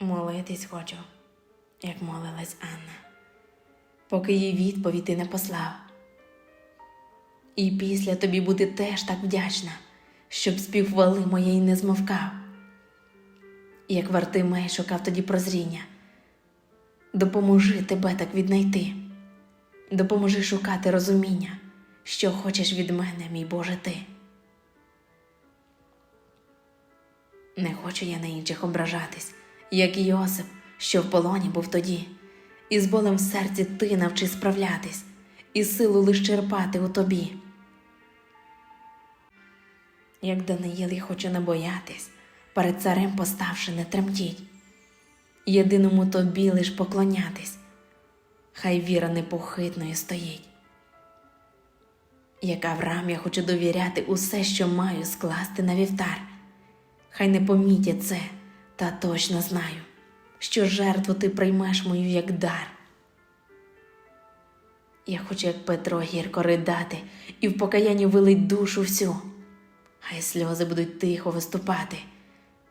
Молитись хочу, як молилась Анна, поки їй відповідь ти не послав. І після тобі бути теж так вдячна, щоб спів хвали моєї не змовкав. Як Вартимей шукав тоді прозріння, допоможи тебе так віднайти, допоможи шукати розуміння, що хочеш від мене, мій Боже, ти. Не хочу я на інших ображатись, як Йосип, що в полоні був тоді, і з болем в серці ти навчи справлятись, і силу лиш черпати у тобі. Як Даниїл, я хочу не боятись, перед царем поставши не тремтіть, єдиному тобі лиш поклонятись, хай віра непохитною стоїть. Як Авраам, я хочу довіряти усе, що маю скласти на вівтар. Хай не помітять це, та точно знаю, що жертву ти приймеш мою як дар. Я хочу, як Петро, гірко ридати і в покаянні вилить душу всю. Хай сльози будуть тихо виступати,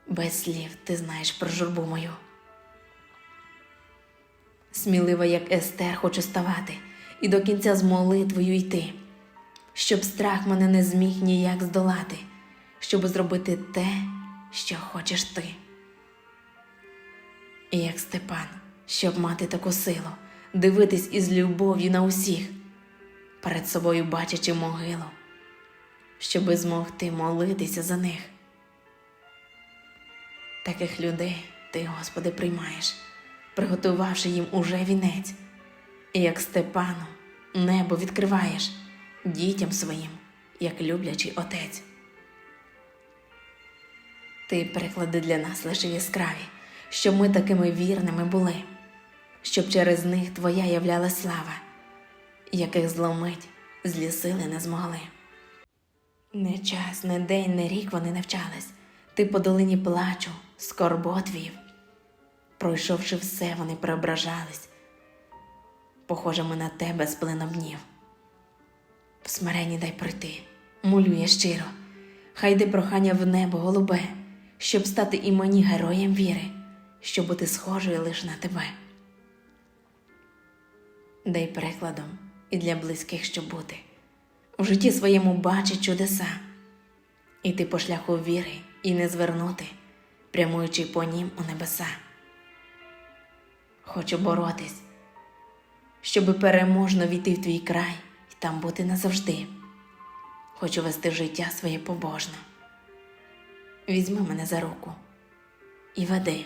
без слів ти знаєш про журбу мою. Смілива, як Естер, хочу ставати і до кінця з молитвою йти, щоб страх мене не зміг ніяк здолати, щоб зробити те, що хочеш ти. І як Степан, щоб мати таку силу, дивитись із любов'ю на усіх, перед собою бачачи могилу, щоби змогти молитися за них. Таких людей ти, Господи, приймаєш, приготувавши їм уже вінець, і як Степану небо відкриваєш дітям своїм, як люблячий отець. Ти приклади для нас лише яскраві, щоб ми такими вірними були, щоб через них Твоя являла слава, яких зломить злі сили не змогли. Не час, не день, не рік вони навчались, ти по долині плачу, скорбот вів. Пройшовши все, вони преображались, похожими на тебе з плином. В смиренні дай пройти, молю я щиро, хай йде прохання в небо голубе, щоб стати і мені героєм віри, щоб бути схожою лише на тебе. Дай прикладом і для близьких, щоб бути, в житті своєму бачить чудеса, іти по шляху віри і не звернути, прямуючи по нім у небеса. Хочу боротись, щоби переможно війти в твій край і там бути назавжди. Хочу вести життя своє побожно. Візьми мене за руку і веди.